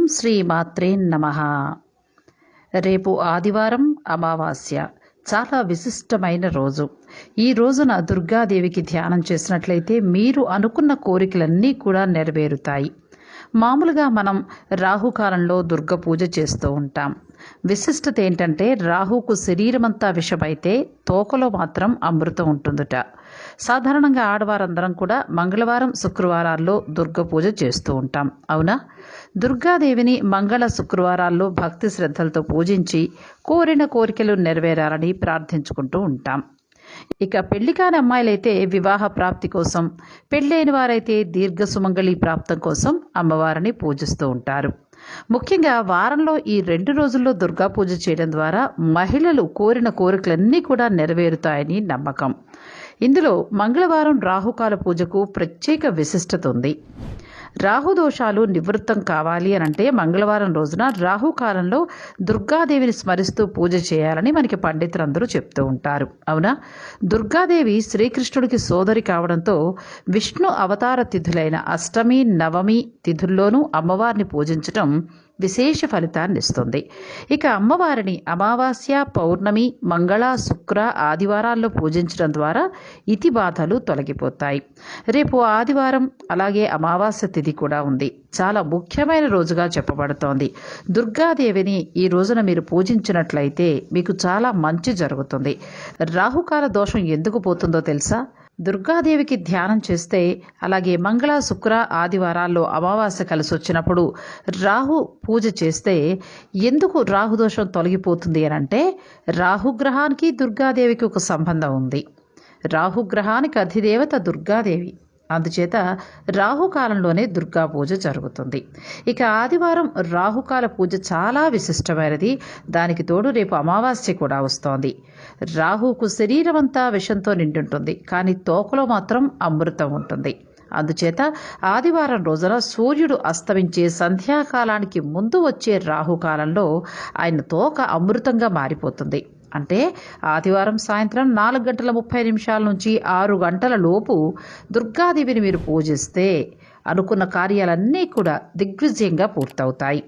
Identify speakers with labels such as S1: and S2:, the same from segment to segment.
S1: ఓం శ్రీ మాత్రే నమ. రేపు ఆదివారం అమావాస్య. చాలా విశిష్టమైన రోజు. ఈ రోజున దుర్గాదేవికి ధ్యానం చేసినట్లయితే మీరు అనుకున్న కోరికలన్నీ కూడా నెరవేరుతాయి. మామూలుగా మనం రాహుకాలంలో దుర్గ పూజ చేస్తూ ఉంటాం. విశిష్టత ఏంటంటే రాహుకు శరీరమంతా విషమైతే తోకలో మాత్రం అమృతం ఉంటుందట. సాధారణంగా ఆడవారందరం కూడా మంగళవారం శుక్రవారాల్లో దుర్గ పూజ చేస్తూ ఉంటాం. అవునా? దుర్గాదేవిని మంగళ శుక్రవారాల్లో భక్తి శ్రద్ధలతో పూజించి కోరిన కోరికలు నెరవేరాలని ప్రార్థించుకుంటూ ఉంటాం. ఇక పెళ్ళి కాని అమ్మాయిలైతే వివాహ ప్రాప్తి కోసం పెళ్ళైన వారైతే దీర్ఘ సుమంగళి ప్రాప్తం కోసం అమ్మవారిని పూజిస్తూ ఉంటారు. ముఖ్యంగా వారంలో ఈ రెండు రోజుల్లో దుర్గా పూజ చేయడం ద్వారా మహిళలు కోరిన కోరికలన్నీ కూడా నెరవేరుతాయని నమ్మకం. ఇందులో మంగళవారం రాహుకాల పూజకు ప్రత్యేక విశిష్టత ఉంది. రాహుదోషాలు నివృత్తం కావాలి అని అంటే మంగళవారం రోజున రాహుకాలంలో దుర్గాదేవిని స్మరిస్తూ పూజ చేయాలని మనకి పండితులందరూ చెప్తూ ఉంటారు. అవునా? దుర్గాదేవి శ్రీకృష్ణుడికి సోదరి కావడంతో విష్ణు అవతార తిథులైన అష్టమి నవమి తిథుల్లోనూ అమ్మవారిని పూజించటం విశేష ఫలితాన్ని ఇస్తుంది. ఇక అమ్మవారిని అమావాస్య పౌర్ణమి మంగళ శుక్ర ఆదివారాల్లో పూజించడం ద్వారా ఇతి బాధలు తొలగిపోతాయి. రేపు ఆదివారం అలాగే అమావాస్య తిథి కూడా ఉంది. చాలా ముఖ్యమైన రోజుగా చెప్పబడుతోంది. దుర్గాదేవిని ఈ రోజున మీరు పూజించినట్లయితే మీకు చాలా మంచి జరుగుతుంది. రాహుకాల దోషం ఎందుకు పోతుందో తెలుసా? దుర్గాదేవికి ధ్యానం చేస్తే అలాగే మంగళ శుక్ర ఆదివారాల్లో అమావాస్య కలిసి వచ్చినప్పుడు రాహు పూజ చేస్తే ఎందుకు రాహుదోషం తొలగిపోతుంది అని అంటే రాహుగ్రహానికి దుర్గాదేవికి ఒక సంబంధం ఉంది. రాహుగ్రహానికి అధిదేవత దుర్గాదేవి. అందుచేత రాహుకాలంలోనే దుర్గా పూజ జరుగుతుంది. ఇక ఆదివారం రాహుకాల పూజ చాలా విశిష్టమైనది. దానికి తోడు రేపు అమావాస్య కూడా వస్తోంది. రాహుకు శరీరం అంతా విషంతో నిండుంటుంది. కానీ తోకలో మాత్రం అమృతం ఉంటుంది. అందుచేత ఆదివారం రోజున సూర్యుడు అస్తమించే సంధ్యాకాలానికి ముందు వచ్చే రాహుకాలంలో ఆయన తోక అమృతంగా మారిపోతుంది. అంటే ఆదివారం సాయంత్రం నాలుగు గంటల ముప్పై నిమిషాల నుంచి ఆరు గంటల లోపు దుర్గాదేవిని మీరు పూజిస్తే అనుకున్న కార్యాలన్నీ కూడా దిగ్విజయంగా పూర్తవుతాయి.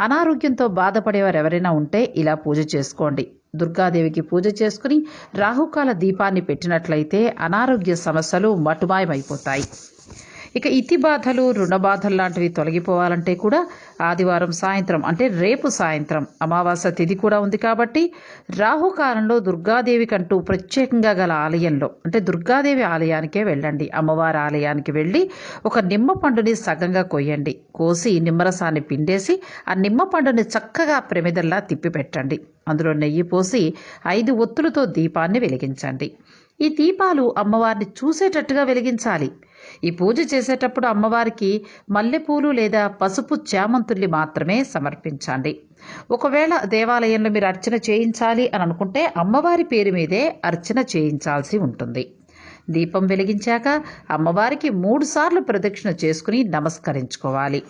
S1: అనారోగ్యంతో బాధపడేవారు ఎవరైనా ఉంటే ఇలా పూజ చేసుకోండి. దుర్గాదేవికి పూజ చేసుకుని రాహుకాల దీపాన్ని పెట్టినట్లయితే అనారోగ్య సమస్యలు మటుమాయమైపోతాయి. ఇక ఇతి బాధలు రుణ బాధలు లాంటివి తొలగిపోవాలంటే కూడా ఆదివారం సాయంత్రం అంటే రేపు సాయంత్రం అమావాస్య తిథి కూడా ఉంది కాబట్టి రాహుకాలంలో దుర్గాదేవి కంటూ ప్రత్యేకంగా గల ఆలయంలో అంటే దుర్గాదేవి ఆలయానికే వెళ్ళండి. అమ్మవారి ఆలయానికి వెళ్ళి ఒక నిమ్మ పండుని సగంగా కొయ్యండి. కోసి నిమ్మరసాన్ని పిండేసి ఆ నిమ్మ పండుని చక్కగా ప్రమిదల్లా తిప్పి పెట్టండి. అందులో నెయ్యి పోసి ఐదు ఒత్తులతో దీపాన్ని వెలిగించండి. ఈ దీపాలు అమ్మవారిని చూసేటట్టుగా వెలిగించాలి. ఈ పూజ చేసేటప్పుడు అమ్మవారికి మల్లెపూలు లేదా పసుపు చామంతుల్ని మాత్రమే సమర్పించండి. ఒకవేళ దేవాలయంలో మీరు అర్చన చేయించాలి అని అనుకుంటే అమ్మవారి పేరు మీదే అర్చన చేయించాల్సి ఉంటుంది. దీపం వెలిగించాక అమ్మవారికి మూడుసార్లు ప్రదక్షిణ చేసుకుని నమస్కరించుకోవాలి.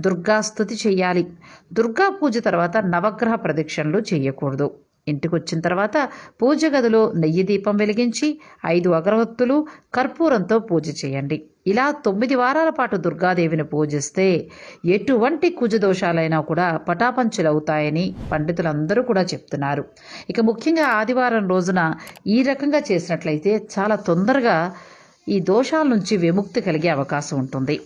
S1: దుర్గాస్తుతి చేయాలి. దుర్గా పూజ తర్వాత నవగ్రహ ప్రదక్షిణలు చేయకూడదు. ఇంటికి వచ్చిన తర్వాత పూజ గదిలో నెయ్యి దీపం వెలిగించి ఐదు అగరవత్తులు కర్పూరంతో పూజ చేయండి. ఇలా తొమ్మిది వారాల పాటు దుర్గాదేవిని పూజిస్తే ఎటువంటి కుజదోషాలైనా కూడా పటాపంచులవుతాయని పండితులందరూ కూడా చెప్తున్నారు. ఇక ముఖ్యంగా ఆదివారం రోజున ఈ రకంగా చేసినట్లయితే చాలా తొందరగా ఈ దోషాల నుంచి విముక్తి కలిగే అవకాశం ఉంటుంది.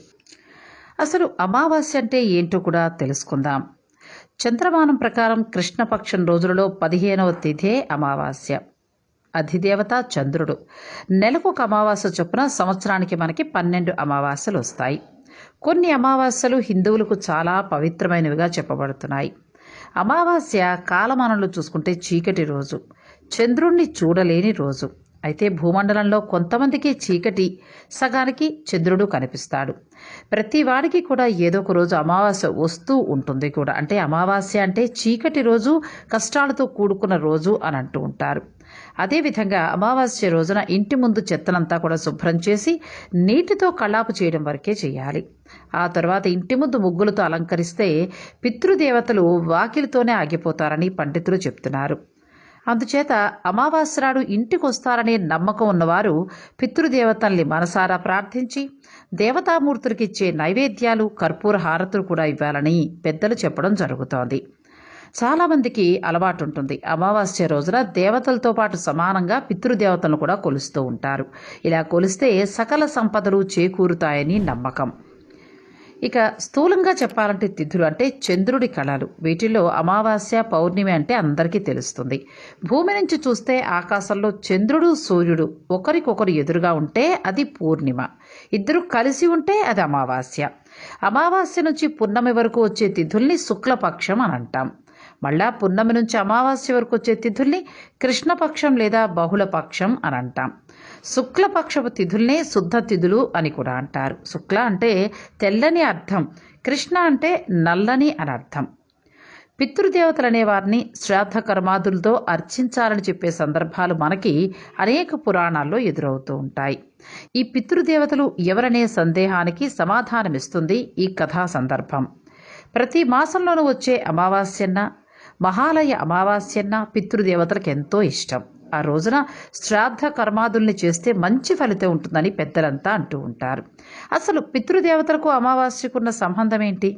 S1: అసలు అమావాస్య అంటే ఏంటో కూడా తెలుసుకుందాం. చంద్రమానం ప్రకారం కృష్ణపక్షం రోజులలో పదిహేనవ తిథే అమావాస్య. అధిదేవత చంద్రుడు. నెలకు ఒక అమావాస్య చొప్పున సంవత్సరానికి మనకి పన్నెండు అమావాస్యలు వస్తాయి. కొన్ని అమావాస్యలు హిందువులకు చాలా పవిత్రమైనవిగా చెప్పబడుతున్నాయి. అమావాస్య కాలమానంలో చూసుకుంటే చీకటి రోజు. చంద్రుణ్ణి చూడలేని రోజు. అయితే భూమండలంలో కొంతమందికి చీకటి సగానికి చంద్రుడు కనిపిస్తాడు. ప్రతి వాడికి కూడా ఏదో ఒక రోజు అమావాస్య వస్తూ ఉంటుంది కూడా. అంటే అమావాస్య అంటే చీకటి రోజు కష్టాలతో కూడుకున్న రోజు అని అంటూ ఉంటారు. అదేవిధంగా అమావాస్య రోజున ఇంటి ముందు చెత్తనంతా కూడా శుభ్రం చేసి నీటితో కళ్ళాపు చేయడం వరకే చేయాలి. ఆ తర్వాత ఇంటి ముందు ముగ్గులతో అలంకరిస్తే పితృదేవతలు వాకిలితోనే ఆగిపోతారని పండితులు చెప్తున్నారు. అందుచేత అమావాస్యరాడు ఇంటికొస్తారనే ఇంటికి వస్తారనే నమ్మకం ఉన్నవారు పితృదేవతల్ని మనసారా ప్రార్థించి దేవతామూర్తులకిచ్చే నైవేద్యాలు కర్పూర హారతులు కూడా ఇవ్వాలని పెద్దలు చెప్పడం జరుగుతోంది. చాలామందికి అలవాటు ఉంటుంది అమావాస్య రోజున దేవతలతో పాటు సమానంగా పితృదేవతలను కూడా కొలుస్తూ ఉంటారు. ఇలా కొలిస్తే సకల సంపదలు చేకూరుతాయని నమ్మకం. ఇక స్థూలంగా చెప్పాలంటే తిథులు అంటే చంద్రుడి కళలు. వీటిల్లో అమావాస్య పౌర్ణమి అంటే అందరికీ తెలుస్తుంది. భూమి నుంచి చూస్తే ఆకాశంలో చంద్రుడు సూర్యుడు ఒకరికొకరు ఎదురుగా ఉంటే అది పూర్ణిమ. ఇద్దరు కలిసి ఉంటే అది అమావాస్య. అమావాస్య నుంచి పున్నమి వరకు వచ్చే తిథుల్ని శుక్లపక్షం అని అంటాం. మళ్ళా పున్నమి నుంచి అమావాస్య వరకు వచ్చే తిథుల్ని కృష్ణపక్షం లేదా బహుళపక్షం అని అంటాం. శుక్లపక్షపు తిథుల్నే శుద్ధ తిథులు అని కూడా అంటారు. శుక్ల అంటే తెల్లని అర్థం కృష్ణ అంటే నల్లని అని అర్థం. పితృదేవతలు వారిని శ్రాద్ధ కర్మాదులతో అర్చించాలని చెప్పే సందర్భాలు మనకి అనేక పురాణాల్లో ఎదురవుతూ ఉంటాయి. ఈ పితృదేవతలు ఎవరనే సందేహానికి సమాధానమిస్తుంది ఈ కథా సందర్భం. ప్రతి మాసంలోనూ వచ్చే అమావాస్యన్న మహాలయ అమావాస్యన్న పితృదేవతలకు ఎంతో ఇష్టం. ఆ రోజున శ్రాద్ధ కర్మాదుల్ని చేస్తే మంచి ఫలితం ఉంటుందని పెద్దలంతా అంటూ ఉంటారు. అసలు పితృదేవతలకు అమావాస్యకున్న సంబంధం ఏంటి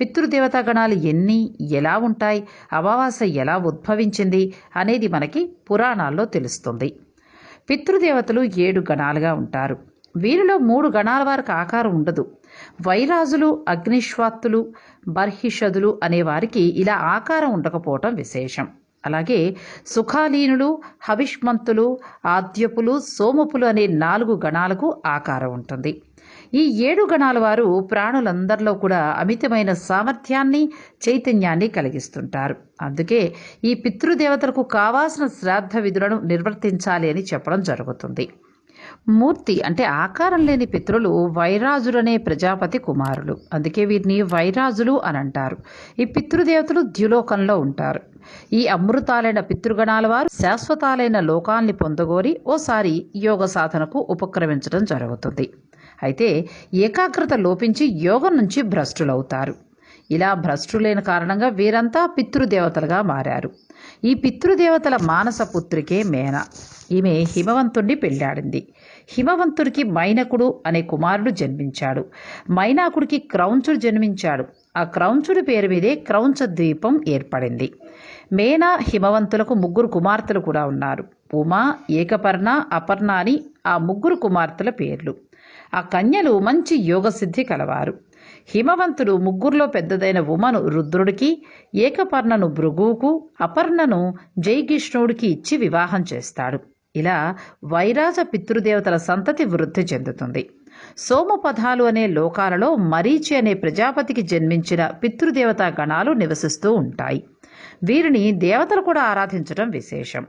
S1: పితృదేవతా గణాలు ఎన్ని ఎలా ఉంటాయి అమావాస్య ఎలా ఉద్భవించింది అనేది మనకి పురాణాల్లో తెలుస్తుంది. పితృదేవతలు ఏడు గణాలుగా ఉంటారు. వీరిలో మూడు గణాల వారికి ఆకారం ఉండదు. వైరాజులు అగ్నిశ్వాత్తులు బర్హిషదులు అనే వారికి ఇలా ఆకారం ఉండకపోవటం విశేషం. అలాగే సుఖాలీనులు హవిష్మంతులు ఆద్యపులు సోమపులు అనే నాలుగు గణాలకు ఆకారం ఉంటుంది. ఈ ఏడు గణాల వారు ప్రాణులందరిలో కూడా అమితమైన సామర్థ్యాన్ని చైతన్యాన్ని కలిగిస్తుంటారు. అందుకే ఈ పితృదేవతలకు కావాల్సిన శ్రాద్ధ విధులను నిర్వర్తించాలి అని చెప్పడం జరుగుతుంది. మూర్తి అంటే ఆకారం లేని పితృలు వైరాజులనే ప్రజాపతి కుమారులు. అందుకే వీరిని వైరాజులు అని అంటారు. ఈ పితృదేవతలు ద్యులోకంలో ఉంటారు. ఈ అమృతాలైన పితృగణాల వారు శాశ్వతాలైన లోకాల్ని పొందగోరి ఓసారి యోగ సాధనకు ఉపక్రమించడం జరుగుతుంది. అయితే ఏకాగ్రత లోపించి యోగం నుంచి భ్రష్టులవుతారు. ఇలా భ్రష్టులైన కారణంగా వీరంతా పితృదేవతలుగా మారారు. ఈ పితృదేవతల మానస పుత్రికే మేన. ఈమె హిమవంతుణ్ణి పెళ్ళాడింది హిమవంతుడికి మైనకుడు అనే కుమారుడు జన్మించాడు. మైనాకుడికి క్రౌంచుడు జన్మించాడు. ఆ క్రౌంచుడి పేరు మీదే క్రౌంచ ద్వీపం ఏర్పడింది. మేనా హిమవంతులకు ముగ్గురు కుమార్తెలు కూడా ఉన్నారు. ఉమా ఏకపర్ణ అపర్ణ అని ఆ ముగ్గురు కుమార్తెల పేర్లు. ఆ కన్యలు మంచి యోగసిద్ధి కలవారు. హిమవంతుడు ముగ్గురులో పెద్దదైన ఉమను రుద్రుడికి ఏకపర్ణను భృగువుకు అపర్ణను జైకిష్ణుడికి ఇచ్చి వివాహం చేస్తాడు. ఇలా వైరాజ పితృదేవతల సంతతి వృద్ధి చెందుతుంది. సోమపథాలు అనే లోకాలలో మరీచి అనే ప్రజాపతికి జన్మించిన పితృదేవతా గణాలు నివసిస్తూ ఉంటాయి. వీరిని దేవతలు కూడా ఆరాధించడం విశేషం.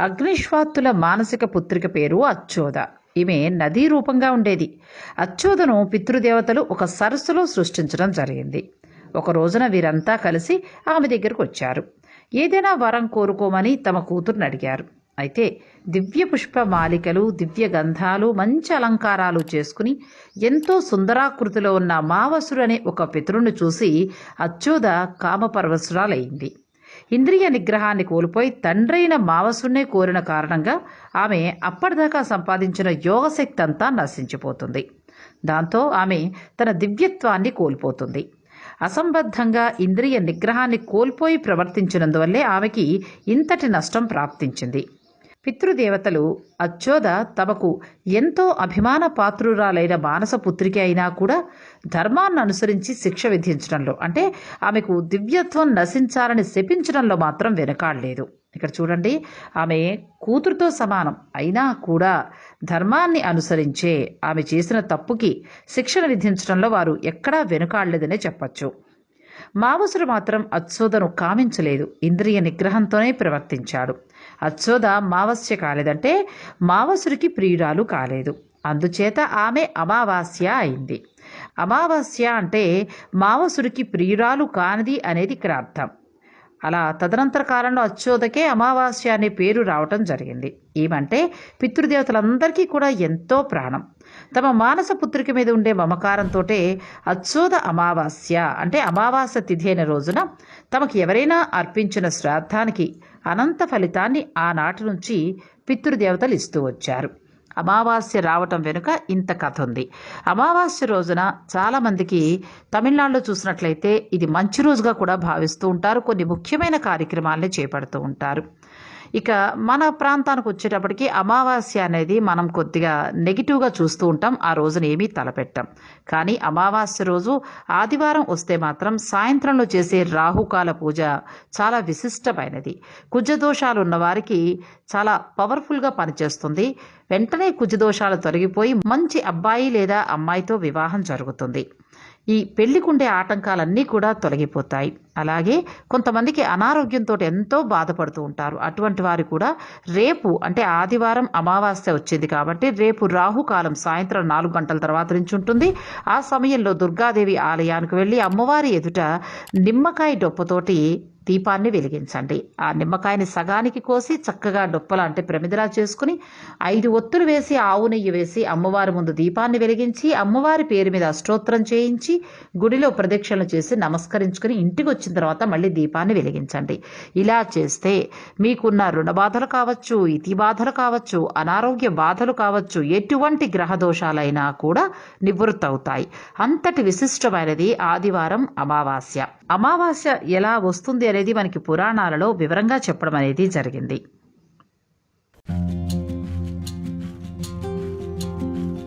S1: అగ్నిశ్వాత్తుల మానసిక పుత్రిక పేరు అచ్చోద ఈమె నదీ రూపంగా ఉండేది. అచ్చోదను పితృదేవతలు ఒక సరస్సులో సృష్టించడం జరిగింది. ఒక రోజున వీరంతా కలిసి ఆమె దగ్గరకు వచ్చారు. ఏదైనా వరం కోరుకోమని తమ కూతుర్ని అడిగారు. అయితే దివ్య పుష్ప మాలికలు దివ్య గంధాలు మంచి అలంకారాలు చేసుకుని ఎంతో సుందరాకృతిలో ఉన్న మావసురు అనే ఒక పితరుని చూసి అచ్చోద కామపరవశురాలయ్యింది ఇంద్రియ నిగ్రహాన్ని కోల్పోయి తండ్రైన మావసునే కోరిన కారణంగా ఆమె అప్పటిదాకా సంపాదించిన యోగశక్తి అంతా నశించిపోతుంది. దాంతో ఆమె తన దివ్యత్వాన్ని కోల్పోతుంది. అసంబద్ధంగా ఇంద్రియ నిగ్రహాన్ని కోల్పోయి ప్రవర్తించినందువల్లే ఆమెకి ఇంతటి నష్టం ప్రాప్తించింది. పితృదేవతలు అచ్చోద తమకు ఎంతో అభిమాన పాత్రురాలైన మానస పుత్రికి అయినా కూడా ధర్మాన్ని అనుసరించి శిక్ష విధించడంలో అంటే ఆమెకు దివ్యత్వం నశించాలని శపించడంలో మాత్రం వెనకాడలేదు. ఇక్కడ చూడండి ఆమె కూతురుతో సమానం. అయినా కూడా ధర్మాన్ని అనుసరించే ఆమె చేసిన తప్పుకి శిక్షణ విధించడంలో వారు ఎక్కడా వెనుకాడలేదనే చెప్పచ్చు. మావసుడు మాత్రం అచ్చోదను కామించలేదు. ఇంద్రియ నిగ్రహంతోనే ప్రవర్తించాడు. అచ్చోద మావస్య కాలేదంటే మావసుడికి ప్రియురాలు కాలేదు. అందుచేత ఆమె అమావాస్య అయింది. అమావాస్య అంటే మావసుడికి ప్రియురాలు కానిది అనేది ఇక్కడ అర్థం. అలా తదనంతర కాలంలో అచ్చోదకే అమావాస్య అనే పేరు రావటం జరిగింది. ఏమంటే పితృదేవతలందరికీ కూడా ఎంతో ప్రాణం. తమ మానస పుత్రిక మీద ఉండే మమకారంతో అచ్చోద అమావాస్య అంటే అమావాస్య తిథి అయిన రోజున తమకు ఎవరైనా అర్పించిన శ్రాద్ధానికి అనంత ఫలితాన్ని ఆనాటి నుంచి పితృదేవతలు ఇస్తూ వచ్చారు. అమావాస్య రావటం వెనుక ఇంత కథ ఉంది. అమావాస్య రోజున చాలామందికి తమిళనాడులో చూసినట్లయితే ఇది మంచి రోజుగా కూడా భావిస్తూ ఉంటారు. కొన్ని ముఖ్యమైన కార్యక్రమాలని చేపడుతూ ఉంటారు. ఇక మన ప్రాంతానికి వచ్చేటప్పటికి అమావాస్య అనేది మనం కొద్దిగా నెగిటివ్గా చూస్తూ ఉంటాం ఆ రోజున ఏమీ తలపెట్టాం. కానీ అమావాస్య రోజు ఆదివారం వస్తే మాత్రం సాయంత్రంలో చేసే రాహుకాల పూజ చాలా విశిష్టమైనది. కుజదోషాలు ఉన్నవారికి చాలా పవర్ఫుల్గా పనిచేస్తుంది. వెంటనే కుజదోషాలు తొలగిపోయి మంచి అబ్బాయి లేదా అమ్మాయితో వివాహం జరుగుతుంది. ఈ పెళ్ళికుండే ఆటంకాలన్నీ కూడా తొలగిపోతాయి. అలాగే కొంతమందికి అనారోగ్యంతో ఎంతో బాధపడుతూ ఉంటారు. అటువంటి వారు కూడా రేపు అంటే ఆదివారం అమావాస్య వచ్చింది కాబట్టి రేపు రాహుకాలం సాయంత్రం నాలుగు గంటల తర్వాత నుంచి ఉంటుంది. ఆ సమయంలో దుర్గాదేవి ఆలయానికి వెళ్ళి అమ్మవారి ఎదుట నిమ్మకాయ డొప్పతోటి దీపాన్ని వెలిగించండి. ఆ నిమ్మకాయని సగానికి కోసి చక్కగా డొప్పల అంటే ప్రమిదలా చేసుకుని ఐదు ఒత్తులు వేసి ఆవు నెయ్యి వేసి అమ్మవారి ముందు దీపాన్ని వెలిగించి అమ్మవారి పేరు మీద అష్టోత్తరం చేయించి గుడిలో ప్రదక్షిణలు చేసి నమస్కరించుకుని ఇంటికి వచ్చిన తర్వాత మళ్ళీ దీపాన్ని వెలిగించండి. ఇలా చేస్తే మీకున్న రుణ బాధలు కావచ్చు ఇతి బాధలు కావచ్చు అనారోగ్య బాధలు కావచ్చు ఎటువంటి గ్రహ దోషాలైనా కూడా నివృత్తవుతాయి. అంతటి విశిష్టమైనది ఆదివారం అమావాస్య. అమావాస్య ఎలా వస్తుంది అనేది మనకి పురాణాలలో వివరంగా చెప్పడం అనేది జరిగింది.